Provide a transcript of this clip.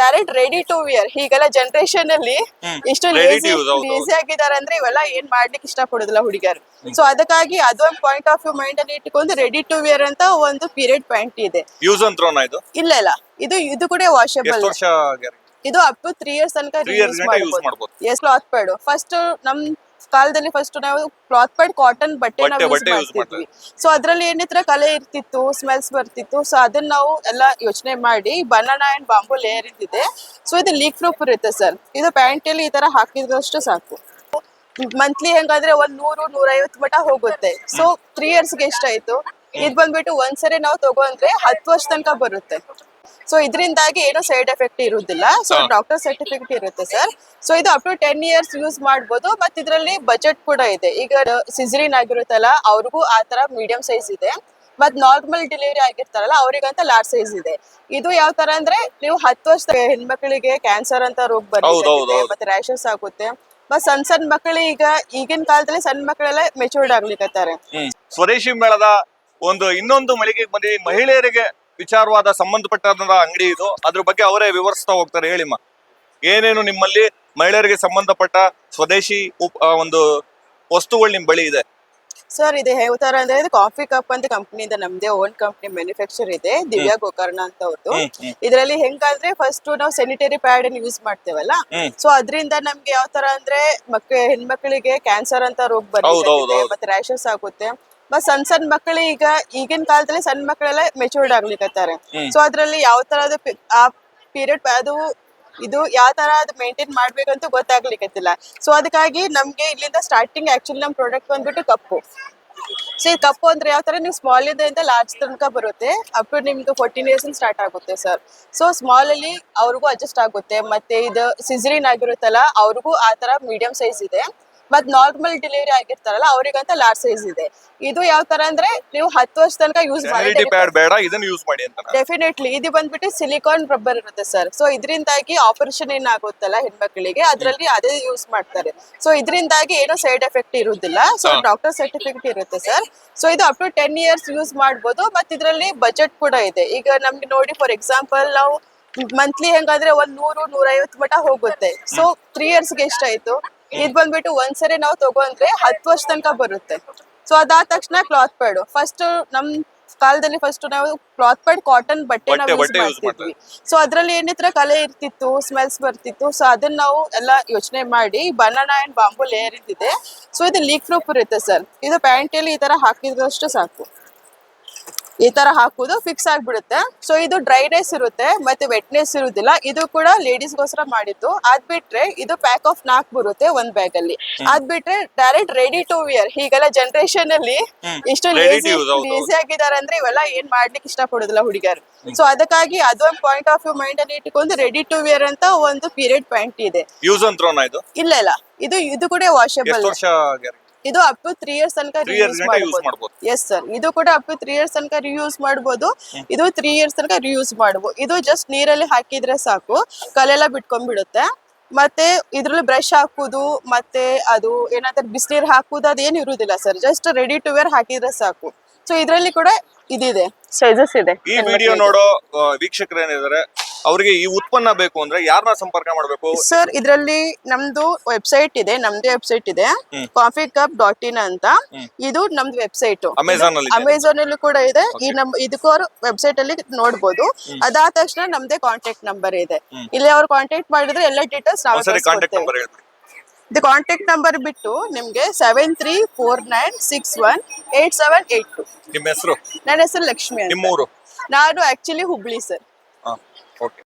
Direct ready to wear ಈಗೆಲ್ಲ generation ಅಲ್ಲಿ ಇಷ್ಟು ಲೇಸಿ ಆಗಿದ್ದಾರೆ ಅಂದ್ರೆ ಇವೆಲ್ಲ ಏನ್ ಮಾಡ್ಲಿಕ್ಕೆ ಇಷ್ಟ ಪಡೋದಿಲ್ಲ ಹುಡುಗಿಯರು ಸೊ ಅದಕ್ಕಾಗಿ ಅದೊಂದು ಪಾಯಿಂಟ್ ಆಫ್ ವ್ಯೂ ಮೈಂಡ್ ಅಲ್ಲಿ ಇಟ್ಕೊಂಡು ರೆಡಿ ಟು ವಿಯರ್ ಅಂತ ಒಂದು ಪೀರಿಯಡ್ ಪ್ಯಾಂಟ್ ಇದೆ. ಯೂಸ್ ಇದು? ಇಲ್ಲ ಇಲ್ಲ. ಇದು ಇದು ಕೂಡ ವಾಷಬಲ್ ಇದು ಅಪ್ ಟು ತ್ರೀ ಇಯರ್ಸ್ ತನಕ ಯೂಸ್ ಮಾಡಬಹುದು. ಎಸ್ ಕ್ಲಾತ್ ಪ್ಯಾಡ್ ಫಸ್ಟ್ ನಮ್ ಕಾಲದಲ್ಲಿ ಫಸ್ಟ್ ನಾವು ಕ್ಲಾತ್ ಪ್ಯಾಡ್ ಕಾಟನ್ ಬಟ್ಟೆ ನಾವು ಯೂಸ್ ಮಾಡ್ತಿದ್ವಿ. ಸೊ ಅದ್ರಲ್ಲಿ ಏನಿತ್ರ ಕಲೆ ಇರ್ತಿತ್ತು ಸ್ಮೆಲ್ಸ್ ಬರ್ತಿತ್ತು. ಸೊ ಅದನ್ನ ನಾವು ಎಲ್ಲ ಯೋಚನೆ ಮಾಡಿ ಬನಾನಾ ಅಂಡ್ ಬಾಂಬು ಲೇಯರ್ ಇದ್ದಿದೆ. ಸೊ ಇದು ಲೀಕ್ ಪ್ರೂಫ್ ಇರುತ್ತೆ ಸರ್ ಇದು ಪ್ಯಾಂಟ್ ಅಲ್ಲಿ ಈ ತರ ಹಾಕಿದಷ್ಟು ಸಾಕು. ಮಂತ್ಲಿ ಹೆಂಗಾದ್ರೆ ಒಂದ್ ನೂರು ನೂರೈವತ್ತು ಮಟ ಹೋಗುತ್ತೆ. ಸೊ ತ್ರೀ ಇಯರ್ಸ್ಗೆ ಎಷ್ಟಾಯ್ತು? ಇದ್ ಬಂದ್ಬಿಟ್ಟು ಒಂದ್ಸರಿ ನಾವು ತಗೊಂಡ್ರೆ ಹತ್ತು ವರ್ಷ ತನಕ ಬರುತ್ತೆ. ಸೊ ಇದರಿಂದಾಗಿ ಏನು ಸೈಡ್ ಎಫೆಕ್ಟ್ ಇರುವುದಿಲ್ಲ. ಸೊ ಡಾಕ್ಟರ್ ಸರ್ಟಿಫಿಕೇಟ್ ಇರುತ್ತೆ ಸರ್ ಸೊ ಇದು up to ten years use ಮಾಡಬಹುದು ಮತ್ತೆ ಇದರಲ್ಲಿ ಬಜೆಟ್ ಕೂಡ ಇದೆ. ಈಗ ಸಿಜರಿನ್ ಆಗಿರುತ್ತಲ್ಲ ಅವ್ರಿಗೂ ಆ ತರ ಮೀಡಿಯಂ ಸೈಜ್ ಇದೆ. ಮತ್ ನಾರ್ಮಲ್ ಡೆಲಿವರಿ ಆಗಿರ್ತಾರಲ್ಲ ಅವ್ರಿಗಂತ ಲಾರ್ಜ್ ಸೈಜ್ ಇದೆ. ಇದು ಯಾವ ತರ ಅಂದ್ರೆ ನೀವು ಹತ್ತು ವರ್ಷ ಹೆಣ್ಮಕ್ಳಿಗೆ ಕ್ಯಾನ್ಸರ್ ಅಂತ ರೋಗ ಬರುತ್ತೆ ಮತ್ತೆ ರ್ಯಾಷಸ್ ಆಗುತ್ತೆ. ಮತ್ತ್ ಸಣ್ಣ ಸಣ್ಣ ಮಕ್ಕಳು ಈಗ ಈಗಿನ ಕಾಲದಲ್ಲಿ ಸಣ್ಣ ಮಕ್ಕಳೆಲ್ಲ ಮೆಚೂರ್ಡ್ ಹ್ಮ್. ಸ್ವದೇಶಿ ಮೇಳದ ಒಂದು ಇನ್ನೊಂದು ಮಳಿಗೆ ಬಂದಿ ಮಹಿಳೆಯರಿಗೆ ವಿಚಾರವಾದ ಸಂಬಂಧಪಟ್ಟ ಅಂಗಡಿ ಇದು. ಅದ್ರ ಬಗ್ಗೆ ಅವರೇ ವಿವರಿಸ್ತಾ ಹೋಗ್ತಾರೆ. ಹೇಳಿಮ್ಮ ಏನೇನು ನಿಮ್ಮಲ್ಲಿ ಮಹಿಳೆಯರಿಗೆ ಸಂಬಂಧಪಟ್ಟ ಸ್ವದೇಶಿ ಒಂದು ವಸ್ತುಗಳು ನಿಮ್ ಬಳಿ ಇದೆ? ಸರ್ ಇದು ಯಾವ ತರ ಅಂದ್ರೆ ಇದು ಕಾಫಿ ಕಪ್ ಅಂತ ಕಂಪ್ನಿಯಿಂದ ನಮ್ದೇ ಓನ್ ಕಂಪ್ನಿ ಮ್ಯಾನುಫ್ಯಾಕ್ಚರ್ ಇದೆ ದಿವ್ಯಾ ಗೋಕರ್ಣ ಅಂತ ಅವ್ರದ್ದು. ಇದರಲ್ಲಿ ಹೆಂಗಂದ್ರೆ ಫಸ್ಟ್ ನಾವು ಸ್ಯಾನಿಟರಿ ಪ್ಯಾಡ್ ಅನ್ನು ಯೂಸ್ ಮಾಡ್ತೇವಲ್ಲ. ಸೊ ಅದರಿಂದ ನಮ್ಗೆ ಯಾವ ತರ ಅಂದ್ರೆ ಮಕ್ಕ ಹೆಣ್ಮಕ್ಳಿಗೆ ಕ್ಯಾನ್ಸರ್ ಅಂತ ರೋಗ ಬರ್ತದೆ ಬರುತ್ತೆ ಮತ್ತೆ ರ್ಯಾಷಸ್ ಆಗುತ್ತೆ. ಮತ್ ಸಣ್ಣ ಸಣ್ಣ ಮಕ್ಕಳು ಈಗ ಈಗಿನ ಕಾಲದಲ್ಲಿ ಸಣ್ಣ ಮಕ್ಕಳೆಲ್ಲ ಮೆಚೂರ್ಡ್ ಆಗ್ಲಿಕತ್ತಾರೆ. ಹ್ಮ್. ಸೊ ಅದ್ರಲ್ಲಿ ಯಾವ ತರದ ಆ ಪೀರಿಯಡ್ ಅದು ಇದು ಯಾವ ತರ ಅದು ಮೇಂಟೈನ್ ಮಾಡ್ಬೇಕಂತ ಗೊತ್ತಾಗ್ಲಿಕ್ಕತ್ತಿಲ್ಲ ಸೊ ಅದಕ್ಕಾಗಿ ನಮ್ಗೆ ಇಲ್ಲಿಂದ ಸ್ಟಾರ್ಟಿಂಗ್ ಆಕ್ಚುಲಿ ನಮ್ ಪ್ರಾಡಕ್ಟ್ ಬಂದ್ಬಿಟ್ಟು ಕಪ್ಪು. ಸೊ ಈ ಕಪ್ಪು ಅಂದ್ರೆ ಯಾವ ತರ? ನೀವು ಸ್ಮಾಲ್ ಇಂದ ಲಾರ್ಜ್ ತನಕ ಬರುತ್ತೆ. ಅಪ್ ಟು ನಿಮ್ದು ಫೋರ್ಟೀನ್ ಇಯರ್ಸ್ ಸ್ಟಾರ್ಟ್ ಆಗುತ್ತೆ ಸರ್ ಸೊ ಸ್ಮಾಲ್ ಅಲ್ಲಿ ಅವ್ರಿಗೂ ಅಡ್ಜಸ್ಟ್ ಆಗುತ್ತೆ. ಮತ್ತೆ ಇದು ಸಿಜರಿನ್ ಆಗಿರುತ್ತಲ್ಲ ಅವ್ರಿಗೂ ಆ ತರ ಮೀಡಿಯಂ ಸೈಜ್ ಇದೆ. ಮತ್ ನಾರ್ಮಲ್ ಡೆಲಿವರಿ ಆಗಿರ್ತಾರಲ್ಲ ಅವರಿಗಂತ ಲಾರ್ಜ್ ಸೈಜ್ ಇದೆ. ಇದು ಯಾವ ತರ ಅಂದ್ರೆ ನೀವು ಹತ್ತು ವರ್ಷ ತನಕ ಯೂಸ್ ಮಾಡಿ ಪ್ಯಾಡ್ ಬೇಡ ಇದನ್ನ ಯೂಸ್ ಮಾಡಿ ಅಂತ ಡೆಫಿನೆಟ್ಲಿ ಇದು ಬಂದ್ಬಿಟ್ಟು ಸಿಲಿಕಾನ್ ರಬ್ಬರ್ ಇರುತ್ತೆ ಸರ್ ಸೊ ಇದರಿಂದಾಗಿ ಆಪರೇಷನ್ ಏನಾಗುತ್ತಲ್ಲ ಹೆಣ್ಮಕ್ಳಿಗೆ ಅದರಲ್ಲಿ ಅದೇ ಯೂಸ್ ಮಾಡ್ತಾರೆ. ಸೊ ಇದರಿಂದಾಗಿ ಏನೋ ಸೈಡ್ ಎಫೆಕ್ಟ್ ಇರುವುದಿಲ್ಲ ಸೊ ಡಾಕ್ಟರ್ ಸರ್ಟಿಫಿಕೇಟ್ ಇರುತ್ತೆ ಸರ್ ಸೊ ಇದು up to ten years use ಮಾಡ್ಬೋದು. ಮತ್ತೆ ಇದರಲ್ಲಿ ಬಜೆಟ್ ಕೂಡ ಇದೆ. ಈಗ ನಮ್ಗೆ ನೋಡಿ ಫಾರ್ ಎಕ್ಸಾಂಪಲ್ ನಾವು ಮಂತ್ಲಿ ಹೆಂಗಾದ್ರೆ ಒಂದ್ ನೂರು ನೂರೈವತ್ತು ಮಟ ಹೋಗುತ್ತೆ. ಸೊ ತ್ರೀ ಇಯರ್ಸ್ಗೆ ಎಷ್ಟಾಯ್ತು? ಇದ್ ಬಂದ್ಬಿಟ್ಟು ಒಂದ್ಸರಿ ನಾವು ತಗೊಂಡ್ರೆ ಹತ್ತು ವರ್ಷ ತನಕ ಬರುತ್ತೆ. ಸೊ ಅದಾದ ತಕ್ಷಣ ಕ್ಲಾತ್ ಪ್ಯಾಡ್ ಫಸ್ಟ್ ನಮ್ ಕಾಲದಲ್ಲಿ ಫಸ್ಟ್ ನಾವು ಕ್ಲಾತ್ ಪ್ಯಾಡ್ ಕಾಟನ್ ಬಟ್ಟೆ ನಾವು ಯೂಸ್ ಮಾಡ್ತಿದ್ವಿ. ಸೊ ಅದ್ರಲ್ಲಿ ಏನಿತ್ರ ಕಲೆ ಇರ್ತಿತ್ತು ಸ್ಮೆಲ್ಸ್ ಬರ್ತಿತ್ತು. ಸೊ ಅದನ್ನ ನಾವು ಎಲ್ಲ ಯೋಚನೆ ಮಾಡಿ ಬನಾನಾ ಅಂಡ್ ಬಾಂಬು ಲೇಯರ್ ಇದ್ದಿದೆ. ಸೊ ಇದು ಲೀಕ್ ಪ್ರೂಫ್ ಇರುತ್ತೆ ಸರ್ ಇದು ಪ್ಯಾಂಟ್ ಅಲ್ಲಿ ಈ ತರ ಹಾಕಿದ್ರಷ್ಟು ಸಾಕು. ಈ ತರ ಹಾಕೋದು ಫಿಕ್ಸ್ ಆಗ್ಬಿಡುತ್ತೆ. ಸೊ ಇದು ಡ್ರೈನೆಸ್ ಇರುತ್ತೆ ಮತ್ತೆ ವೆಟ್ನೆಸ್ ಇರುದಿಲ್ಲ ಇದು ಕೂಡ ಲೇಡೀಸ್ ಗೋಸ್ಕರ ಮಾಡಿದ್ದು. ಅದ್ ಬಿಟ್ರೆ ಇದು ಪ್ಯಾಕ್ ಆಫ್ ನಾಕ್ ಬರುತ್ತೆ ಒಂದ್ ಬ್ಯಾಗ್ ಅಲ್ಲಿ. ಅದ್ ಬಿಟ್ರೆ ಡೈರೆಕ್ಟ್ ರೆಡಿ ಟು ವಿಯರ್ ಈಗೆಲ್ಲ ಜನರೇಷನ್ ಅಲ್ಲಿ ಇಷ್ಟು ಲೇಸಿ ಲೇಸಿ ಆಗಿದ್ದಾರೆ ಅಂದ್ರೆ ಇವೆಲ್ಲ ಏನ್ ಮಾಡ್ಲಿಕ್ಕೆ ಇಷ್ಟ ಪಡೋದಿಲ್ಲ ಹುಡುಗಿಯರು ಸೊ ಅದಕ್ಕಾಗಿ ಅದೊಂದು ಪಾಯಿಂಟ್ ಆಫ್ ವ್ಯೂ ಮೈಂಡ್ ಅಲ್ಲಿ ಇಟ್ಕೊಂಡು ರೆಡಿ ಟು ವಿಯರ್ ಅಂತ ಒಂದು ಪೀರಿಯಡ್ ಪ್ಯಾಂಟ್ ಇದೆ. ಯೂಸ್ ಇಲ್ಲ ಇಲ್ಲ. ಇದು ಇದು ಕೂಡ ವಾಷಬಲ್ ಇದು ಅಪ್ ಟು ತ್ರೀ ಇಯರ್ಸ್ ತನಕ ರಿಯೂಸ್ ಮಾಡಬಹುದು ಎಸ್ ಸರ್ ಇದು ಕೂಡ ಅಪ್ ಟು ತ್ರೀ ಇಯರ್ಸ್ ತನಕ ರಿಯೂಸ್ ಮಾಡಬಹುದು ಇದು ತ್ರೀ ಇಯರ್ಸ್ ತನಕ ರಿಯೂಸ್ ಮಾಡಬಹುದು ಇದು ಜಸ್ಟ್ ನೀರಲ್ಲಿ ಹಾಕಿದ್ರೆ ಸಾಕು. ಕಲೆಲ್ಲ ಬಿಟ್ಕೊಂಡ್ಬಿಡುತ್ತೆ. ಮತ್ತೆ ಇದ್ರಲ್ಲಿ ಬ್ರಷ್ ಹಾಕುದು ಮತ್ತೆ ಅದು ಏನಾದ್ರು ಬಿಸಿನೀರ್ ಹಾಕುದು ಅದೇನು ಇರುವುದಿಲ್ಲ sir just ready to wear ಹಾಕಿದ್ರೆ ಸಾಕು. ಸೊ ಇದರಲ್ಲಿ ಕೂಡ ಇದಿದೆ. ಸೈಜಸ್ ಇದೆ ಈ ವಿಡಿಯೋ ನೋಡೋ ವೀಕ್ಷಕರು ಏನಿದ್ದಾರೆ ಅವರಿಗೆ ಈ ಉತ್ಪನ್ನ ಬೇಕು ಅಂದ್ರೆ ಯಾರನ್ನ ಸಂಪರ್ಕ ಮಾಡಬೇಕು? ಸರ್ ಇದರಲ್ಲಿ ನಮ್ದು ವೆಬ್ಸೈಟ್ ಇದೆ ನಮ್ದೇ ವೆಬ್ಸೈಟ್ ಇದೆ. ಕಾಫಿ ಕಪ್ ಡಾಟ್ ಇನ್ ಅಂತ ಇದು ನಮ್ದು ವೆಬ್ಸೈಟ್ ಅಮೆಝಾನ್. ಅಮೆಝಾನ್ ಅಲ್ಲಿ ಕೂಡ ಇದೆ. ಈ ನಮ್ ಇದಕ್ಕೂ ಅವರು ವೆಬ್ಸೈಟ್ ಅಲ್ಲಿ ನೋಡಬಹುದು ಅದಾದ ತಕ್ಷಣ ನಮ್ದೇ ಕಾಂಟ್ಯಾಕ್ಟ್ ನಂಬರ್ ಇದೆ. ಇಲ್ಲಿ ಅವ್ರು ಕಾಂಟ್ಯಾಕ್ಟ್ ಮಾಡಿದ್ರೆ ಎಲ್ಲ ಡೀಟೇಲ್ಸ್ ನಾವು ಒಂದ್ಸರಿ ಕಾಂಟ್ಯಾಕ್ಟ್ ನಂಬರ್ ಇದು ಕಾಂಟ್ಯಾಕ್ಟ್ ನಂಬರ್ ಬಿಟ್ಟು ನಿಮಗೆ seven three four nine six one eight seven eight two ನಿಮ್ಮ ಹೆಸರು? ನನ್ನ ಹೆಸರು ಲಕ್ಷ್ಮಿ ಅಂತ. ನಿಮ್ಮೂರು? ನಾನು ಆಕ್ಚುಲಿ ಹುಬ್ಳಿ ಸರ್ ಓಕೆ